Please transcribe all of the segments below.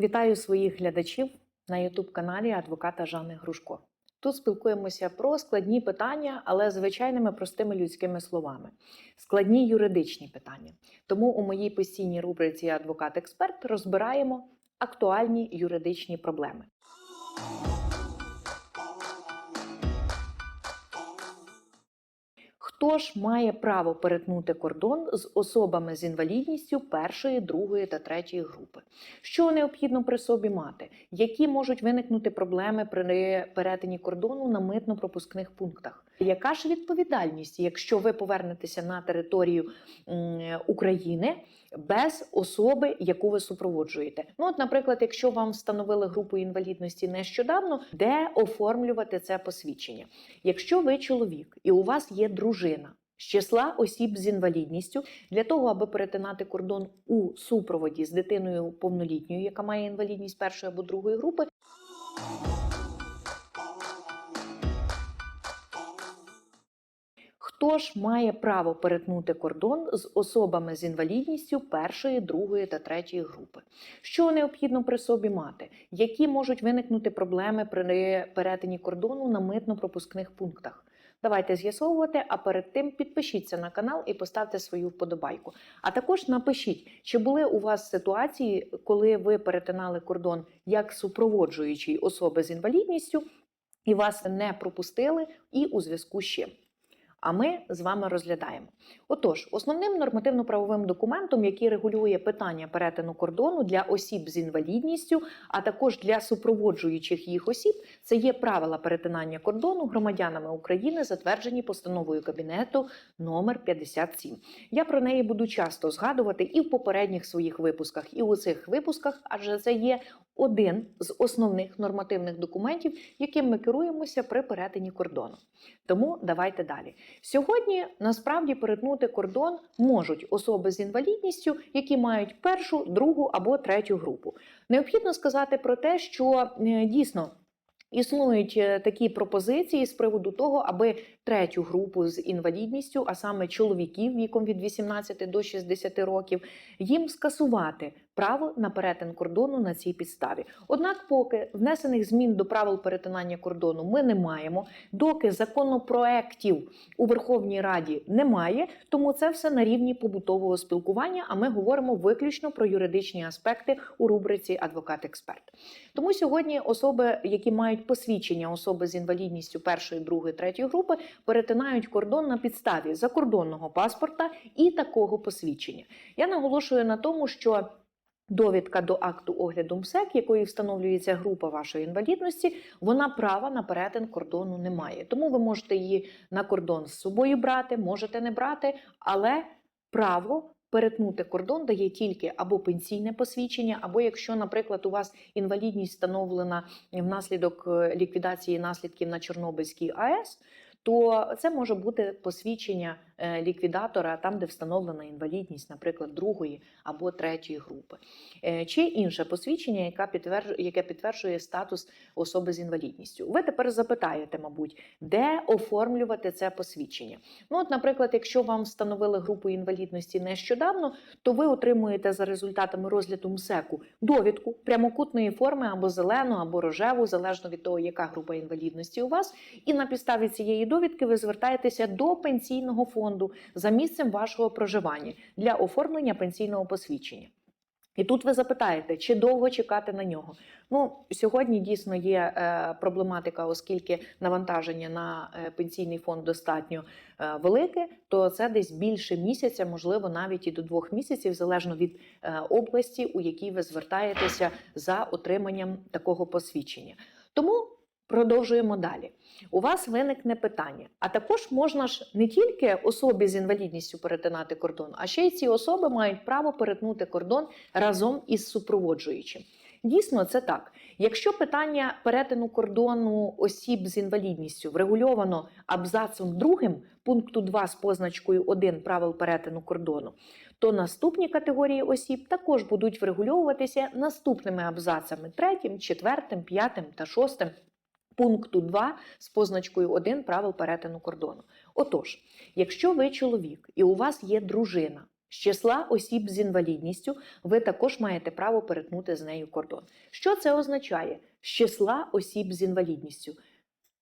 Вітаю своїх глядачів на Ютуб-каналі адвоката Жанни Грушко. Тут спілкуємося про складні питання, але звичайними простими людськими словами. Складні юридичні питання. Тому у моїй постійній рубриці Адвокат-експерт розбираємо актуальні юридичні проблеми. Хто ж має право перетнути кордон з особами з інвалідністю першої, другої та третьої групи? Що необхідно при собі мати? Які можуть виникнути проблеми при перетині кордону на митно-пропускних пунктах? Яка ж відповідальність, якщо ви повернетеся на територію України без особи, яку ви супроводжуєте? Ну, от, наприклад, якщо вам встановили групу інвалідності нещодавно, де оформлювати це посвідчення? Якщо ви чоловік і у вас є дружина. З числа осіб з інвалідністю для того, аби перетинати кордон у супроводі з дитиною повнолітньою, яка має інвалідність першої або другої групи, Хто ж має право перетнути кордон з особами з інвалідністю першої, другої та третьої групи? Що необхідно при собі мати? Які можуть виникнути проблеми при перетині кордону на митно-пропускних пунктах? Давайте з'ясовувати, а перед тим підпишіться на канал і поставте свою вподобайку. А також напишіть, чи були у вас ситуації, коли ви перетинали кордон як супроводжуючий особи з інвалідністю, і вас не пропустили, і у зв'язку з чим. А ми з вами розглядаємо. Отож, основним нормативно-правовим документом, який регулює питання перетину кордону для осіб з інвалідністю, а також для супроводжуючих їх осіб, це є правила перетинання кордону громадянами України, затверджені постановою кабінету номер 57. Я про неї буду часто згадувати і в попередніх своїх випусках, і у цих випусках, адже це є один з основних нормативних документів, яким ми керуємося при перетині кордону. Тому давайте далі. Сьогодні насправді перетнути кордон можуть особи з інвалідністю, які мають першу, другу або третю групу. Необхідно сказати про те, що е, дійсно. Існують е, такі пропозиції з приводу того, аби третю групу з інвалідністю, а саме чоловіків віком від 18 до 60 років, їм скасувати право на перетин кордону на цій підставі. Однак, поки внесених змін до правил перетинання кордону ми не маємо, доки законопроектів у Верховній Раді немає, тому це все на рівні побутового спілкування. А ми говоримо виключно про юридичні аспекти у рубриці Адвокат-експерт. Тому сьогодні особи, які мають посвідчення особи з інвалідністю першої, другої, третьої групи, перетинають кордон на підставі закордонного паспорта і такого посвідчення. Я наголошую на тому, що Довідка до акту огляду МСЕК, якою встановлюється група вашої інвалідності, вона права на перетин кордону не має. Тому ви можете її на кордон з собою брати, можете не брати, але право перетнути кордон дає тільки або пенсійне посвідчення, або якщо, наприклад, у вас інвалідність встановлена внаслідок е, ліквідації наслідків на Чорнобильській АЕС. То це може бути посвідчення ліквідатора там, де встановлена інвалідність, наприклад, другої або третьої групи, Е, чи інше посвідчення, яке підтверджує, яке підтверджує статус особи з інвалідністю. Ви тепер запитаєте, мабуть, де оформлювати це посвідчення? Ну, от, наприклад, якщо вам встановили групу інвалідності нещодавно, то ви отримуєте за результатами розгляду МСЕКу довідку прямокутної форми або зелену, або рожеву, залежно від того, яка група інвалідності у вас, і на підставі цієї довідки ви звертаєтеся до пенсійного фонду за місцем вашого проживання для оформлення пенсійного посвідчення. І тут ви запитаєте, чи довго чекати на нього? Ну сьогодні дійсно є е, проблематика, оскільки навантаження на е, пенсійний фонд достатньо е, велике, то це десь більше місяця, можливо, навіть і до двох місяців, залежно від е, області, у якій ви звертаєтеся за отриманням такого посвідчення. Тому продовжуємо далі. У вас виникне питання. А також можна ж не тільки особі з інвалідністю перетинати кордон, а ще й ці особи мають право перетнути кордон разом із супроводжуючим. Дійсно, це так. Якщо питання перетину кордону осіб з інвалідністю врегульовано абзацом другим пункту 2 з позначкою 1 правил перетину кордону, то наступні категорії осіб також будуть врегульовуватися наступними абзацами 3, 4, 5 та 6 пункту 2 з позначкою 1 правил перетину кордону. Отож, якщо ви чоловік і у вас є дружина, З числа осіб з інвалідністю ви також маєте право перетнути з нею кордон. Що це означає? З числа осіб з інвалідністю.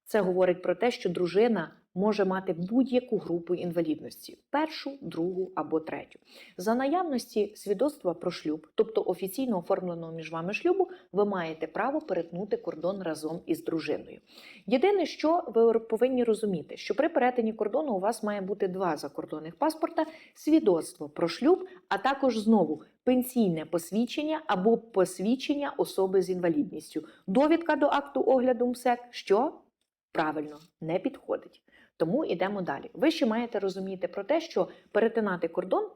Це говорить про те, що дружина може мати будь-яку групу інвалідності першу, другу або третю. За наявності свідоцтва про шлюб, тобто офіційно оформленого між вами шлюбу, ви маєте право перетнути кордон разом із дружиною. Єдине, що ви повинні розуміти, що при перетині кордону у вас має бути два закордонних паспорта: свідоцтво про шлюб, а також знову пенсійне посвідчення або посвідчення особи з інвалідністю. Довідка до акту огляду МСЕК, що правильно не підходить. Тому йдемо далі. Ви ще маєте розуміти про те, що перетинати кордон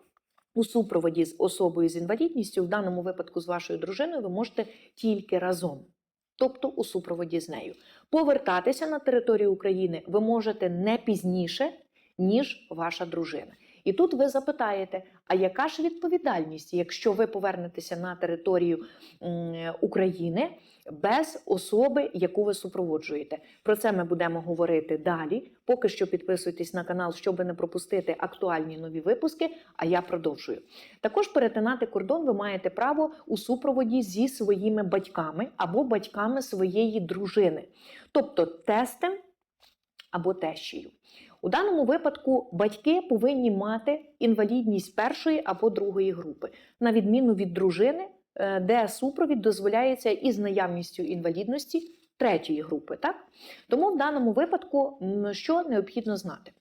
у супроводі з особою з інвалідністю, в даному випадку з вашою дружиною, ви можете тільки разом, тобто у супроводі з нею. Повертатися на територію України ви можете не пізніше, ніж ваша дружина. І тут ви запитаєте: а яка ж відповідальність, якщо ви повернетеся на територію України без особи, яку ви супроводжуєте? Про це ми будемо говорити далі. Поки що підписуйтесь на канал, щоб не пропустити актуальні нові випуски. А я продовжую. Також перетинати кордон ви маєте право у супроводі зі своїми батьками або батьками своєї дружини, тобто тестем або тещею. У даному випадку батьки повинні мати інвалідність першої або другої групи, на відміну від дружини, е, де супровід дозволяється із наявністю інвалідності третьої групи. Так? Тому в даному випадку що необхідно знати?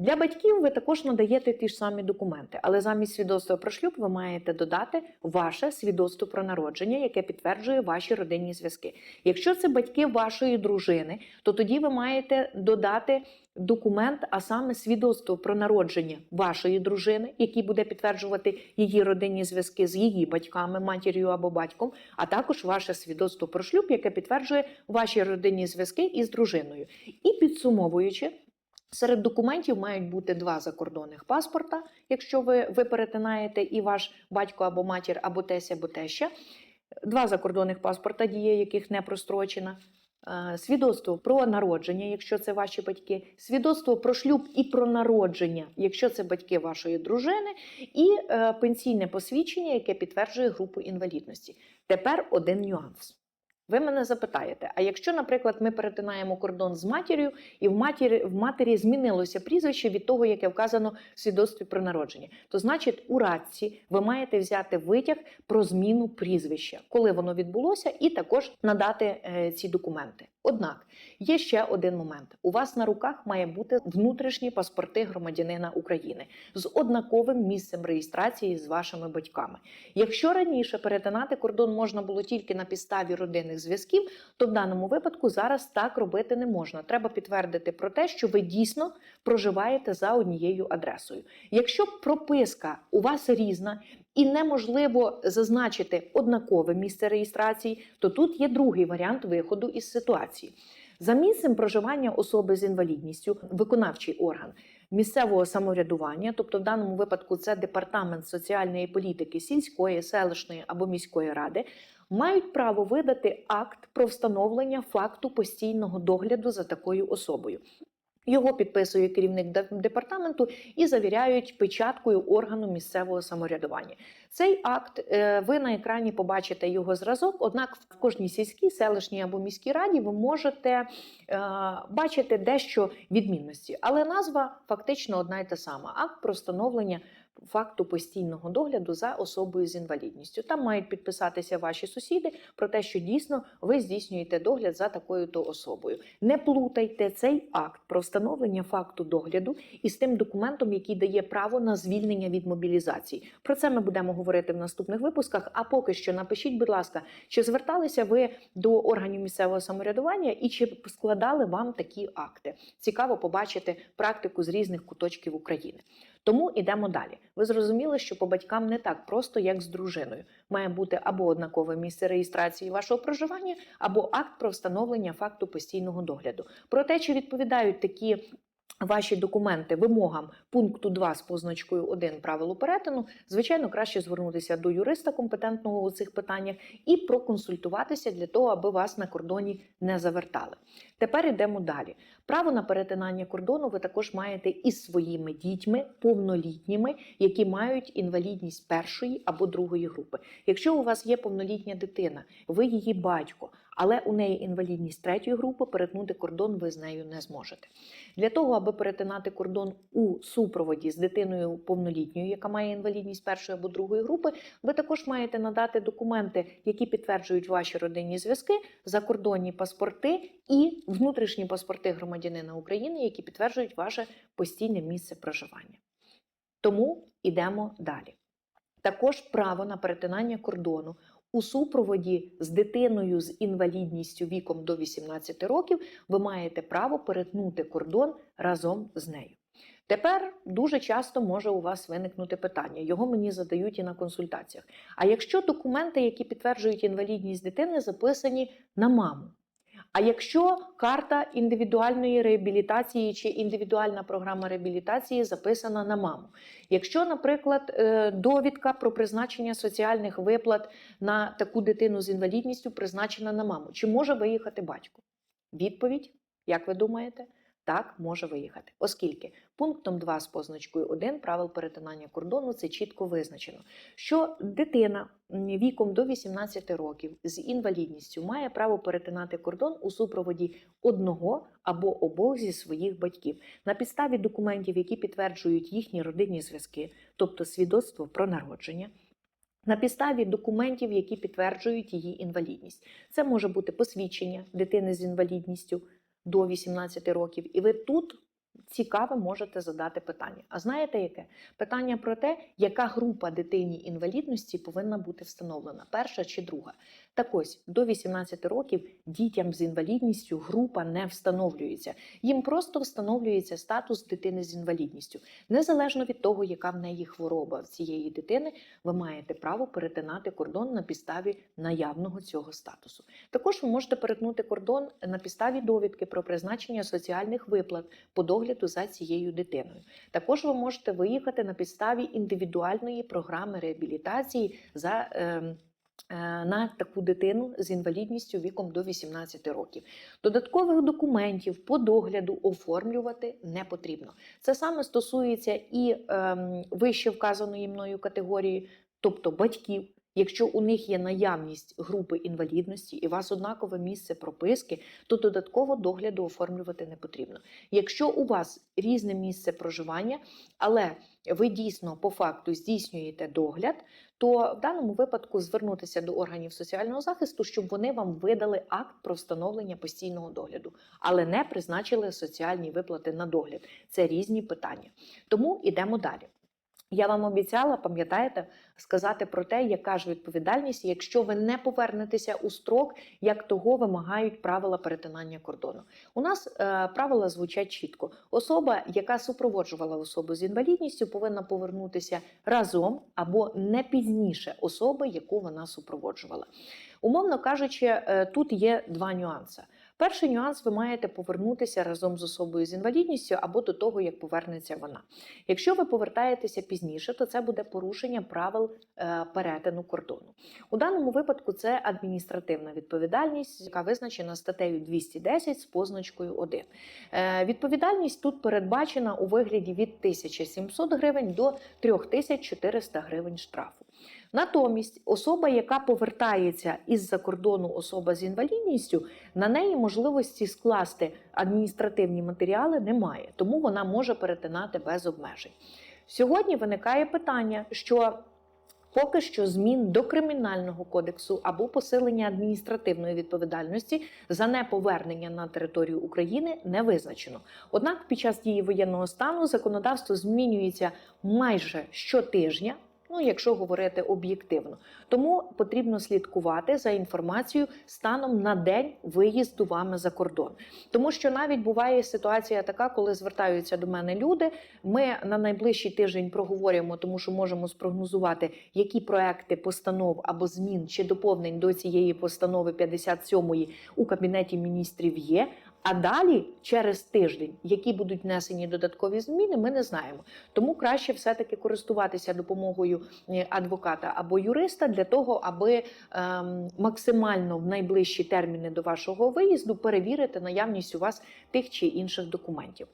Для батьків ви також надаєте ті ж самі документи, але замість свідоцтва про шлюб ви маєте додати ваше свідоцтво про народження, яке підтверджує ваші родинні зв'язки. Якщо це батьки вашої дружини, то тоді ви маєте додати документ, а саме свідоцтво про народження вашої дружини, який буде підтверджувати її родинні зв'язки з її батьками, матір'ю або батьком, а також ваше свідоцтво про шлюб, яке підтверджує ваші родинні зв'язки із дружиною. І підсумовуючи. Серед документів мають бути два закордонних паспорта, якщо ви, ви перетинаєте і ваш батько або матір, або тесть, або теща. Два закордонних паспорта, дія яких не прострочена. Е, Свідоцтво про народження, якщо це ваші батьки, свідоцтво про шлюб і про народження, якщо це батьки вашої дружини, і е, пенсійне посвідчення, яке підтверджує групу інвалідності. Тепер один нюанс. Ви мене запитаєте: а якщо, наприклад, ми перетинаємо кордон з матір'ю, і в матері в матері змінилося прізвище від того, яке вказано в свідоцтві про народження, то значить у радці ви маєте взяти витяг про зміну прізвища, коли воно відбулося, і також надати е, ці документи. Однак є ще один момент: у вас на руках має бути внутрішні паспорти громадянина України з однаковим місцем реєстрації з вашими батьками. Якщо раніше перетинати кордон можна було тільки на підставі родинних зв'язків, то в даному випадку зараз так робити не можна. Треба підтвердити про те, що ви дійсно проживаєте за однією адресою. Якщо прописка у вас різна і неможливо зазначити однакове місце реєстрації, то тут є другий варіант виходу із ситуації. За місцем проживання особи з інвалідністю, виконавчий орган місцевого самоврядування, тобто в даному випадку це департамент соціальної політики сільської, селищної або міської ради, мають право видати акт про встановлення факту постійного догляду за такою особою. Його підписує керівник департаменту і завіряють печаткою органу місцевого самоврядування. Цей акт е, ви на екрані побачите його зразок. Однак в кожній сільській, селищній або міській раді ви можете е, бачити дещо відмінності, але назва фактично одна й та сама: акт про встановлення факту постійного догляду за особою з інвалідністю. Там мають підписатися ваші сусіди про те, що дійсно ви здійснюєте догляд за такою то особою. Не плутайте цей акт про встановлення факту догляду із тим документом, який дає право на звільнення від мобілізації. Про це ми будемо говорити в наступних випусках. А поки що напишіть, будь ласка, чи зверталися ви до органів місцевого самоврядування і чи складали вам такі акти? Цікаво побачити практику з різних куточків України. Тому йдемо далі. Ви зрозуміли, що по батькам не так просто, як з дружиною. Має бути або однакове місце реєстрації вашого проживання, або акт про встановлення факту постійного догляду. Про те, чи відповідають такі ваші документи вимогам пункту 2 з позначкою 1 правилу перетину, звичайно, краще звернутися до юриста компетентного у цих питаннях і проконсультуватися для того, аби вас на кордоні не завертали. Тепер йдемо далі. Право на перетинання кордону ви також маєте із своїми дітьми, повнолітніми, які мають інвалідність першої або другої групи. Якщо у вас є повнолітня дитина, ви її батько, але у неї інвалідність третьої групи, перетнути кордон ви з нею не зможете. Для того, аби перетинати кордон у супроводі з дитиною повнолітньою, яка має інвалідність першої або другої групи, ви також маєте надати документи, які підтверджують ваші родинні зв'язки, закордонні паспорти і внутрішні паспорти громадянина України, які підтверджують ваше постійне місце проживання. Тому йдемо далі. Також право на перетинання кордону у супроводі з дитиною з інвалідністю віком до 18 років ви маєте право перетнути кордон разом з нею. Тепер дуже часто може у вас виникнути питання. Його мені задають і на консультаціях. А якщо документи, які підтверджують інвалідність дитини, записані на маму? А якщо карта індивідуальної реабілітації чи індивідуальна програма реабілітації записана на маму, якщо, наприклад, е, довідка про призначення соціальних виплат на таку дитину з інвалідністю призначена на маму, чи може виїхати батько? Відповідь, як ви думаєте? Так, може виїхати, оскільки пунктом 2 з позначкою 1 правил перетинання кордону це чітко визначено, що дитина віком до 18 років з інвалідністю має право перетинати кордон у супроводі одного або обох зі своїх батьків. На підставі документів, які підтверджують їхні родинні зв'язки, тобто свідоцтво про народження. На підставі документів, які підтверджують її інвалідність, це може бути посвідчення дитини з інвалідністю до 18 років, і ви тут цікаве можете задати питання. А знаєте яке? Питання про те, яка група дитині інвалідності повинна бути встановлена, перша чи друга. Так ось до 18 років дітям з інвалідністю група не встановлюється. Їм просто встановлюється статус дитини з інвалідністю. Незалежно від того, яка в неї хвороба цієї дитини, ви маєте право перетинати кордон на підставі наявного цього статусу. Також ви можете перетнути кордон на підставі довідки про призначення соціальних виплат по догляду за цією дитиною. Також ви можете виїхати на підставі індивідуальної програми реабілітації за. ем, е, на таку дитину з інвалідністю віком до 18 років. Додаткових документів по догляду оформлювати не потрібно. Це саме стосується і ем, вище вказаної мною категорії, тобто батьків. Якщо у них є наявність групи інвалідності і у вас однакове місце прописки, то додатково догляду оформлювати не потрібно. Якщо у вас різне місце проживання, але ви дійсно по факту здійснюєте догляд, то в даному випадку звернутися до органів соціального захисту, щоб вони вам видали акт про встановлення постійного догляду, але не призначили соціальні виплати на догляд. Це різні питання. Тому йдемо далі. Я вам обіцяла, пам'ятаєте, сказати про те, яка ж відповідальність, якщо ви не повернетеся у строк, як того вимагають правила перетинання кордону. У нас е, правила звучать чітко. Особа, яка супроводжувала особу з інвалідністю, повинна повернутися разом або не пізніше особи, яку вона супроводжувала. Умовно кажучи, е, тут є два нюанси. Перший нюанс ви маєте повернутися разом з особою з інвалідністю або до того, як повернеться вона. Якщо ви повертаєтеся пізніше, то це буде порушення правил е, перетину кордону. У даному випадку це адміністративна відповідальність, яка визначена статтею 210 з позначкою 1. Е, Відповідальність тут передбачена у вигляді від 1700 гривень до 3400 гривень штрафу. Натомість особа, яка повертається із-за кордону, особа з інвалідністю, на неї можливості скласти адміністративні матеріали немає, тому вона може перетинати без обмежень. Сьогодні виникає питання, що поки що змін до кримінального кодексу або посилення адміністративної відповідальності за неповернення на територію України не визначено. Однак під час дії воєнного стану законодавство змінюється майже щотижня. Ну, якщо говорити об'єктивно, тому потрібно слідкувати за інформацією станом на день виїзду вами за кордон. Тому що навіть буває ситуація така, коли звертаються до мене люди. Ми на найближчий тиждень проговорюємо, тому що можемо спрогнозувати, які проекти постанов або змін чи доповнень до цієї постанови 57-ї у кабінеті міністрів є. А далі, через тиждень, які будуть внесені додаткові зміни, ми не знаємо. Тому краще все-таки користуватися допомогою е, адвоката або юриста для того, аби ем, максимально в найближчі терміни до вашого виїзду перевірити наявність у вас тих чи інших документів.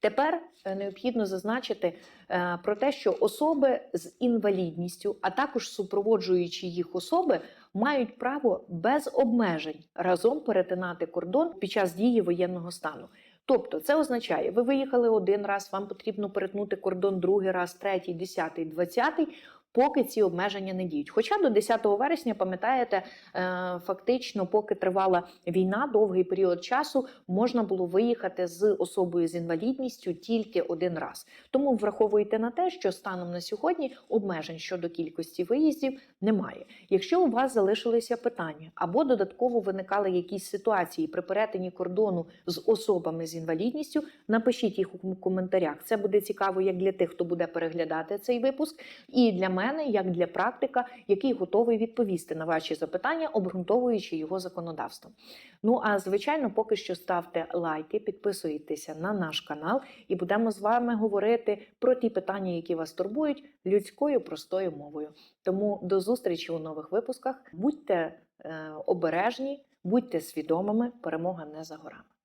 Тепер е, необхідно зазначити е, про те, що особи з інвалідністю, а також супроводжуючі їх особи, мають право без обмежень разом перетинати кордон під час дії воєнного стану. Тобто, це означає, ви виїхали один раз, вам потрібно перетнути кордон другий раз, третій, десятий, двадцятий. Поки ці обмеження не діють. Хоча до 10 вересня, пам'ятаєте, е, фактично, поки тривала війна, довгий період часу можна було виїхати з особою з інвалідністю тільки один раз. Тому враховуйте на те, що станом на сьогодні обмежень щодо кількості виїздів немає. Якщо у вас залишилися питання або додатково виникали якісь ситуації при перетині кордону з особами з інвалідністю, напишіть їх у коментарях. Це буде цікаво як для тих, хто буде переглядати цей випуск, і для мене, як для практика, який готовий відповісти на ваші запитання, обґрунтовуючи його законодавством. Ну а звичайно, поки що ставте лайки, підписуйтеся на наш канал, і будемо з вами говорити про ті питання, які вас турбують, людською простою мовою. Тому до зустрічі у нових випусках. Будьте е, обережні, будьте свідомими, перемога не за горами.